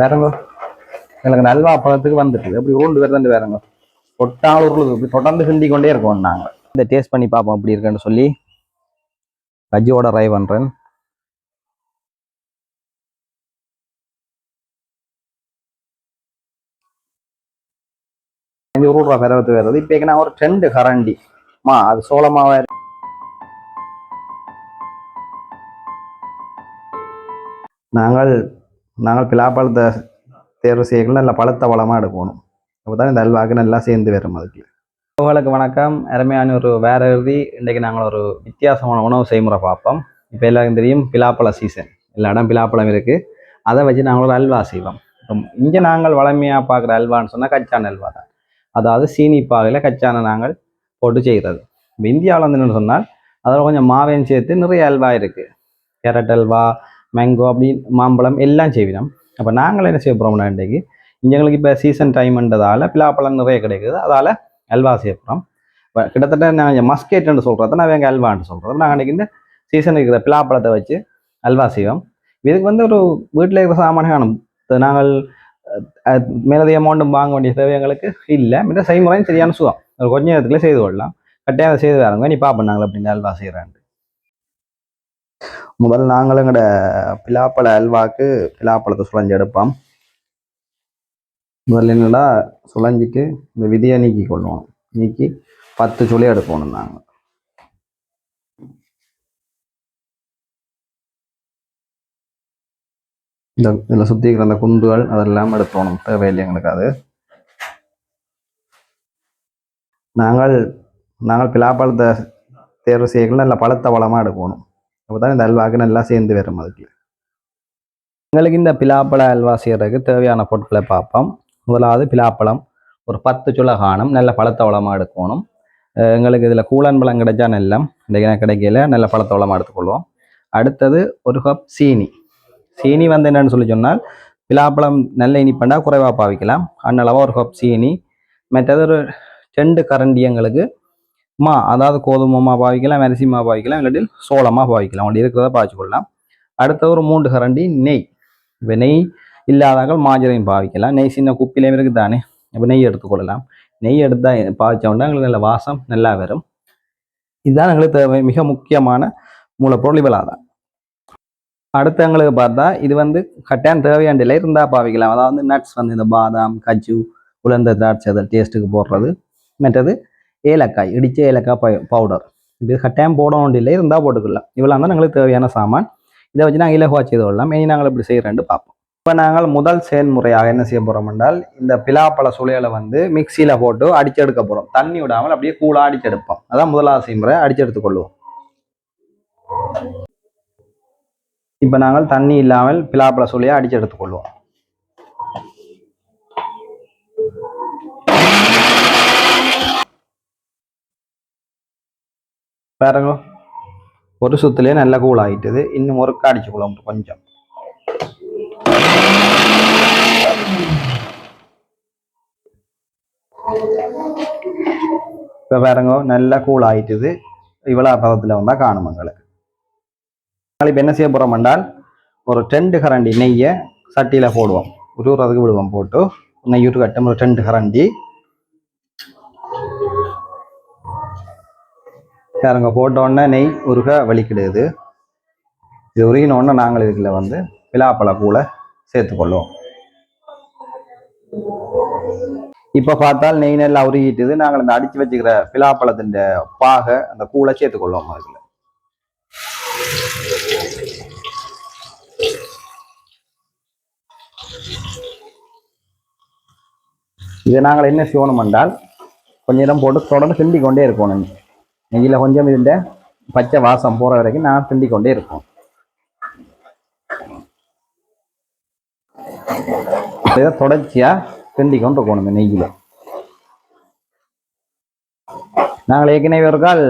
வேறங்க. எனக்கு நல்வா பழத்துக்கு வந்துட்டு அப்படி உருண்டு வருதுண்டு வேறங்க. தொட்டால் உருளுது இப்படி தொடர்ந்து கிண்டி கொண்டே இருக்கோம் நாங்கள் இந்த டேஸ்ட் பண்ணி பார்ப்போம் அப்படி இருக்குன்னு சொல்லி. கஜ்ஜியோட ரை பண்ணுறேன் அஞ்சு ரூபா பெறவது வருது இப்போ நான் ஒரு ரெண்டு கரண்டி. மா அது சோளமாவே நாங்கள் நாங்கள் பிலாப்பழத்தை தேர்வு செய்யல நல்ல பழத்த வளமாக எடுக்கணும். அப்போ தான் இந்த அல்வாக்கு நல்லா சேர்ந்து வரும் அதுக்கு. உங்களுக்கு வணக்கம். அருமையான ஒரு வேற இறுதி இன்றைக்கு நாங்கள் ஒரு வித்தியாசமான உணவு செய்முறை பார்ப்போம். இப்போ எல்லாருக்கும் தெரியும் பிலாப்பழ சீசன் எல்லா இடம் பிலாப்பழம் இருக்குது அதை வச்சு நாங்கள் ஒரு அல்வா செய்வோம். இங்கே நாங்கள் வளமையாக பார்க்குற அல்வான்னு சொன்னால் கச்சான அல்வா தான். அதாவது சீனி பாகையில் கச்சான நாங்கள் போட்டு செய்கிறது இப்போ இந்தியாவில் வந்து சொன்னால் அதில் கொஞ்சம் மாவையும் சேர்த்து நிறைய அல்வா இருக்குது கேரட் அல்வா மேங்கோ அப்படி மாம்பழம் எல்லாம் செய்வினோம் அப்போ நாங்கள் என்ன செய்ய போகிறோம்னா இன்றைக்கு எங்களுக்கு இப்போ சீசன் டைம்ன்றதால பிலாப்பழம் நிறைய கிடைக்குது அதால் அல்வா செய்ய போகிறோம் இப்போ கிட்டத்தட்ட நாங்கள் மஸ்கேட்னு சொல்கிறத நான் எங்கள் அல்வான்னு சொல்கிறோம் நாங்கள் இன்றைக்கி இந்த சீசன் இருக்கிற பிலாப்பழத்தை வச்சு அல்வா செய்வோம் இதுக்கு வந்து ஒரு வீட்டில் இருக்கிற சாமானம் நாங்கள் அஹ், மேலதிக அமௌண்ட்டும் வாங்க வேண்டிய தேவை எங்களுக்கு இல்லை மிக செய்முறையும் சரியான சுகம் ஒரு கொஞ்ச நேரத்துக்குள்ளே செய்து கொள்ளலாம் கட்டாயம் செய்து வரங்க நீ பார்ப்போம் நாங்கள் அப்படின்னு அல்வா செய்கிறான்ட்டு முதல் நாங்களும் எங்களோட பிலாப்பழ அல்வாக்கு பிலாப்பழத்தை சுழஞ்சி எடுப்போம். முதல்ல என்னடா சுழஞ்சிட்டு இந்த விதியை நீக்கி கொள்வோம். நீக்கி பத்து சுழி எடுக்கணும் நாங்கள் இந்த இதில் சுற்றி இருக்கிற அந்த குந்துகள் அதெல்லாம் எடுத்துடணும் தேவையில்லை எங்களுக்கு அது. நாங்கள் நாங்கள் பிலாப்பழத்தை தேர்வு செய்யக்குள்ள நல்ல பழத்த வளமாக எடுக்கணும். அப்போ தான் இந்த அல்வாக்கு நல்லா சேர்ந்து வரும் அதுக்கு எங்களுக்கு இந்த பிலாப்பழ அல்வா செய்கிறதுக்கு தேவையான பொருட்களை பார்ப்போம். முதலாவது பிலாப்பழம் ஒரு பத்து சுள காணும் நல்ல பழத்த வளமாக எடுக்கணும். எங்களுக்கு இதில் கூழன் பழம் கிடைச்சா நெல்லம் இன்றைக்கு கிடைக்கல நல்ல பழத்தவளமாக எடுத்துக்கொள்வோம். அடுத்தது ஒரு கப் சீனி. சீனி வந்து என்னன்னு சொல்லி சொன்னால் பிலாப்பழம் நல்ல இனிப்பண்டா குறைவாக பாவிக்கலாம். அன்னளவாக ஒரு கப் சீனி மற்றது ஒரு ரெண்டு கரண்டி எங்களுக்கு மா அதாவது கோதுமை பாவிக்கலாம் அரிசிமா பாவிக்கலாம் இல்லாட்டில் சோளமாக பாவிக்கலாம். அப்படி இருக்கிறத பாவிச்சு கொள்ளலாம். அடுத்த ஒரு மூன்று கரண்டி நெய். இப்போ நெய் இல்லாதவங்க மாஜரையும் பாவிக்கலாம். நெய் சின்ன குப்பிலையும் இருக்குது தானே இப்போ நெய் எடுத்துக்கொள்ளலாம் நெய் எடுத்தா பாவிச்சோம்னா எங்களுக்கு நல்ல வாசம் நல்லா வரும். இதுதான் எங்களுக்கு தேவை. மிக முக்கியமான மூலப்பொருள் இவ்வளோதான் அடுத்து எங்களுக்கு பார்த்தா இது வந்து கட்டாயம் தேவையான இருந்தால் பாவிக்கலாம். அதாவது நட்ஸ் வந்து இந்த பாதாம் கஜு உலர்ந்த திராட்சை அதை டேஸ்ட்டுக்கு போடுறது. மற்றது ஏலக்காய் இடித்த ஏலக்காய் ப பவுடர் இது கட்டாயம் போட வேண்டிய இருந்தால் போட்டுக்கலாம் இவ்வளோ தான் எங்களுக்கு தேவையான சாமான். இதை வச்சு நாங்கள் இலகுவா செய்து கொள்ளலாம். இனி நாங்கள் இப்படி செய்கிறேன்னு பார்ப்போம். இப்போ நாங்கள் முதல் செயல்முறையாக என்ன செய்ய போகிறோம் என்றால் இந்த பிலாப்பழ சுளைகளை வந்து மிக்சியில் போட்டு அடிச்செடுக்க போகிறோம் தண்ணி விடாமல் அப்படியே கூலாக அடிச்செடுப்போம். அதான் முதலாவது செய்முறை அடிச்செடுத்துக் கொள்வோம். இப்போ நாங்கள் தண்ணி இல்லாமல் பிலாப்பழ சுளையை அடிச்சு எடுத்துக்கொள்வோம் பாருங்க. ஒரு சுத்துலயே நல்ல கூல் ஆயிட்டுது. இன்னும் ஒரு காடிச்சு அடிச்சுக்கொள்ளும் கொஞ்சம். இப்போ பாருங்க நல்ல கூல் ஆயிட்டுது. இவ்வளோ பதத்தில் வந்தால் காணும் எங்களுக்கு. நாங்கள் என்ன செய்ய போகிறோம் என்றால் ஒரு ரெண்டு கரண்டி நெய்யை சட்டியில் போடுவோம். உருவுறதுக்கு விடுவோம் போட்டு. நெய் விட்டு ஒரு ரெண்டு கரண்டி. பாருங்க போட்ட உடனே நெய் உருக வலிக்கிடுது. இது உருகினோடனே நாங்கள் இதுக்குள்ள வந்து விழாப்பழ கூளை சேர்த்துக்கொள்வோம் இப்போ பார்த்தால் நெய் நல்லா உருகிட்டுது. நாங்கள் இந்த அடித்து வச்சுக்கிற பிலாப்பழத்தின் பாகை அந்த கூளை சேர்த்துக்கொள்ளுவோம் அதில் இதை நாங்கள் என்ன செய்யணும் என்றால் கொஞ்ச நேரம் போட்டு தொடர்ந்து கிண்டி கொண்டே இருக்கணும். நெய்யில் கொஞ்சம் இருந்த பச்சை வாசம் போகிற வரைக்கும் நான் கிண்டி கொண்டே இருப்போம். இதை தொடர்ச்சியாக கிண்டி கொண்டு இருக்கணும் இந்த நெய்யில். நாங்கள் ஏற்கனவே இருக்கால்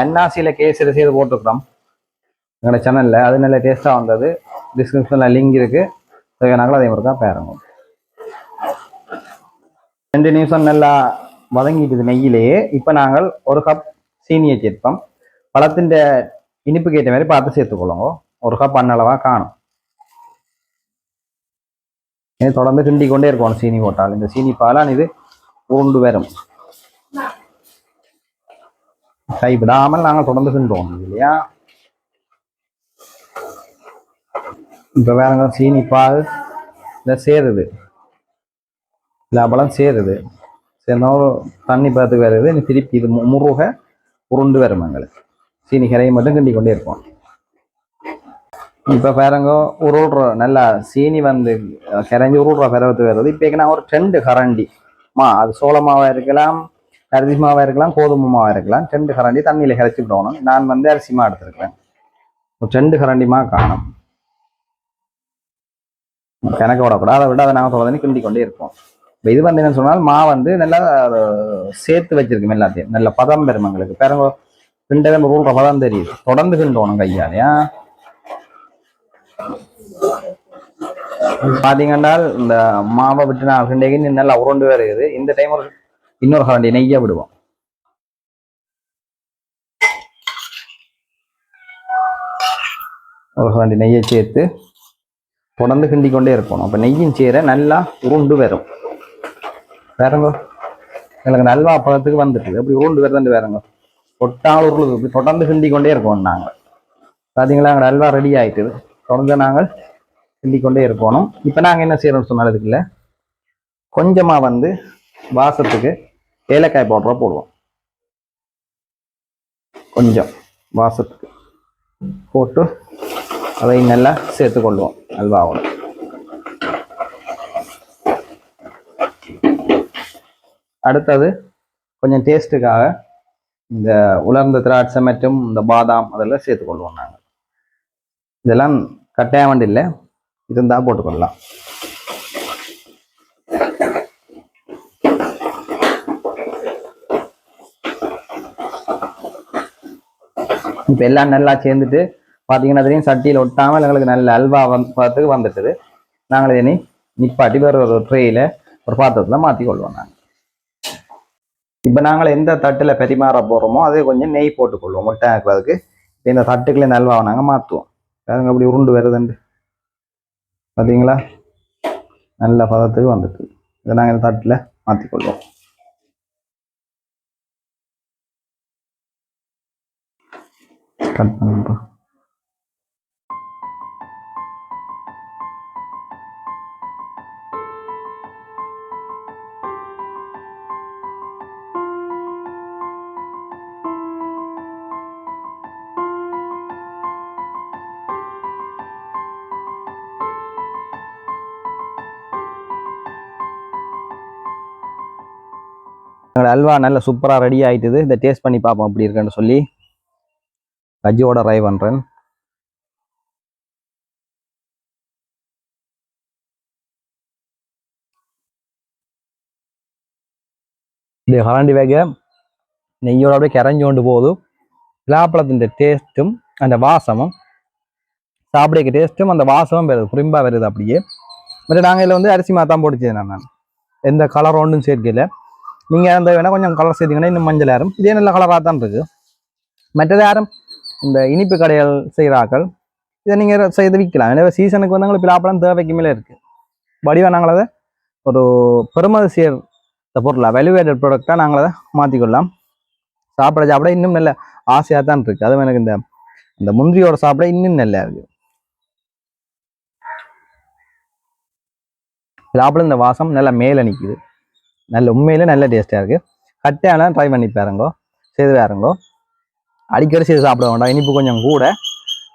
அன்னாசியில் கேசரி செய்து போட்டிருக்கிறோம். எங்களோட சேனலில் அது நல்ல டேஸ்ட்டாக வந்தது. டிஸ்கிரிப்ஷனில் லிங்க் இருக்குது நாங்களும் அதே மாதிரி தான் பாருங்க ரெண்டு நிமிஷம் நல்லா வதங்கிட்டுது நெய்யிலேயே இப்போ நாங்கள் ஒரு கப் சீனியை சேர்ப்போம் பழத்தின் இனிப்பு ஏற்ற மாதிரி பார்த்து சேர்த்துக்கொள்ளுங்க. ஒரு கப் அன்னளவா காணும். இது தொடர்ந்து கிண்டி கொண்டே இருக்கணும் சீனி போட்டால். இந்த சீனி பாலான் இது உருண்டு வரும். கைவிடாமல் நாங்கள் தொடர்ந்து கிண்டுவோம் இல்லையா? இப்போ வேறங்க சீனி பால் இதை சேருது. லாபலம் சேருது. சேர்ந்தோம் தண்ணி பார்த்து வருது. இனி திருப்பி இது முருகை உருண்டு வரும் எங்களுக்கு சீனி கரையை மட்டும் கிண்டி கொண்டே இருப்போம். இப்போ பாருங்க உருள்ற நல்லா சீனி வந்து கரைஞ்சி உருள்ற பருவத்து வருது. இப்போ நான் ஒரு ரெண்டு கரண்டி. மா அது சோள மாவா இருக்கலாம் அரிசி மாவா இருக்கலாம் கோதுமை மாவா இருக்கலாம். ரெண்டு கரண்டி தண்ணியில் கரைச்சி விடணும் நான் வந்து அரிசி மா எடுத்துருக்கேன் ஒரு ரெண்டு கரண்டி மா காணும். கணக்கு விடக்கூடாது அதை விட அதை நாங்கள் தொடர்ந்து கிண்டி கொண்டே இருப்போம். இப்போ இது வந்து என்ன சொன்னால் மா வந்து நல்லா சேர்த்து வச்சிருக்கோம் எல்லாத்தையும். நல்ல பதம் பெறும் எங்களுக்கு. பாருங்க நம்ம ரூல்ற பதம் தெரியுது. தொடர்ந்து கிண்டோணும் கையாலையா பாத்தீங்கன்னா இந்த மாவை விட்டு நான் கிண்டைக்கு நல்லா உருண்டு வருது இந்த டைம் ஒரு இன்னொரு கரண்டி நெய்யா விடுவோம். ஒரு கரண்டி நெய்யை சேர்த்து தொடர்ந்து கிண்டி கொண்டே இருக்கணும். அப்போ நெய்யும் சேர நல்லா உருண்டு வரும். வேறங்க. எனக்கு நல்வா பழத்துக்கு வந்துட்டு. அப்படி உருண்டு வருதுண்டு வேறங்க. ஒட்டால் உருளுது. இப்படி தொடர்ந்து கிண்டி கொண்டே இருக்கோம் நாங்கள் பார்த்தீங்களா எங்கள் அல்வா ரெடி ஆயிட்டுது தொடர்ந்து நாங்கள் கிண்டி கொண்டே இருக்கணும். இப்போ நாங்கள் என்ன செய்யறோம்னு சொன்னால் கொஞ்சமாக வந்து வாசத்துக்கு ஏலக்காய் பவுடரை போடுவோம். கொஞ்சம் வாசத்துக்கு போட்டு அதை நல்லா சேர்த்து கொள்வோம் அல்வாவோட அடுத்தது கொஞ்சம் டேஸ்ட்டுக்காக இந்த உலர்ந்த திராட்சை மற்றும் இந்த பாதாம் அதெல்லாம் சேர்த்துக்கொள்வோம் நாங்கள் இதெல்லாம் கட்டாயம் வேண்டி இல்லை. இருந்தால் போட்டுக்கொள்ளலாம் இப்போ எல்லாம் நல்லா சேர்ந்துட்டு பார்த்தீங்கன்னா தெரியும் சட்டியில் ஒட்டாமல் எங்களுக்கு நல்ல அல்வா வந் பார்த்துக்கு வந்துட்டுது. நாங்கள் இனி நிப்பாட்டி வேறு ஒரு ட்ரேயில் ஒரு பாத்திரத்தில் மாற்றி கொள்வோம் நாங்கள் இப்போ நாங்கள் எந்த தட்டில் பரிமாற போகிறோமோ அதே கொஞ்சம் நெய் போட்டுக்கொள்வோம். முட்டை ஆக்குறதுக்கு. இந்த தட்டுக்குள்ளே நல்வாவை நாங்கள் மாற்றுவோம் அதுங்க அப்படி உருண்டு வருதுண்டு. பார்த்தீங்களா நல்ல பதத்துக்கு வந்துட்டு. இதை நாங்கள் இந்த தட்டில் மாற்றிக்கொள்வோம் கட் பண்ணுப்பா எங்களோட அல்வா நல்ல சூப்பராக ரெடி ஆயிட்டுது. இதை டேஸ்ட் பண்ணி பார்ப்போம் அப்படி இருக்கேன்னு சொல்லி. கஜ்ஜியோட ட்ரை பண்ணுறேன் இப்படி கரண்டி வேக நெய்யோட அப்படியே கரைஞ்சு கொண்டு போகுது. பிலாப்பழத்தின் டேஸ்ட்டும் அந்த வாசமும் சாப்பிடக்க டேஸ்ட்டும் அந்த வாசமும் வருது. குறிம்பாக வருது அப்படியே. மற்ற நாங்கள் இதில் வந்து அரிசி மாத்தான் போட்டுச்சேன் நான். எந்த கலர் ஒன்றும் சேர்க்கல. நீங்கள் அந்த வேணால் கொஞ்சம் கலர் செய்தீங்கன்னா இன்னும் மஞ்சள் யாரும் இதே நல்ல கலராக தான் இருக்குது மற்றது யாரும் இந்த இனிப்பு கடைகள் செய்கிறாக்கள் இதை நீங்கள் செய்து விற்கலாம். எனவே சீசனுக்கு வந்து உங்களுக்கு பிலாப்பழம் தேவைக்கு மேலே இருக்குது வடிவாக நாங்கள் அதை ஒரு பெருமதி இந்த பொருளாக வேல்யூவேட்டட் ப்ராடக்டாக நாங்கள் அதை மாற்றிக்கொள்ளலாம். சாப்பிட சாப்பிட இன்னும் நல்ல ஆசையாக தான் இருக்குது அதுவும் எனக்கு இந்த இந்த முந்திரியோட சாப்பிட இன்னும் நல்லா இருக்குது பிலாப்பழம் இந்த வாசம் நல்லா மேலே நிற்குது நல்ல உண்மையிலே நல்ல டேஸ்ட்டாக இருக்குது கட்டாயான ட்ரை பண்ணி பாருங்கோ. செய்து பாருங்கோ. அடிக்கடி செய்து சாப்பிட வேண்டாம். இனிப்பு கொஞ்சம் கூட.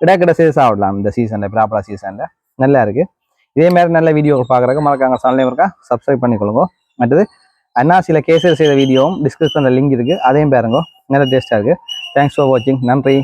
இடக்கிட செய்து சாப்பிடலாம் இந்த சீசனில் பிலாப்பழ சீசனில் நல்லா இருக்குது இதே மாதிரி நல்ல வீடியோக்கள் பார்க்குறக்கு மறக்காங்க சேனலையும் இருக்கா? சப்ஸ்கிரைப் பண்ணிக்கொள்ளுங்க. மற்றது அண்ணா சில கேசர் செய்த வீடியோவும் டிஸ்கிரிப்ஷனில் லிங்க் இருக்குது அதையும் பாருங்க. நல்ல டேஸ்ட்டாக இருக்குது தேங்க்ஸ் ஃபார் வாட்சிங் நன்றி.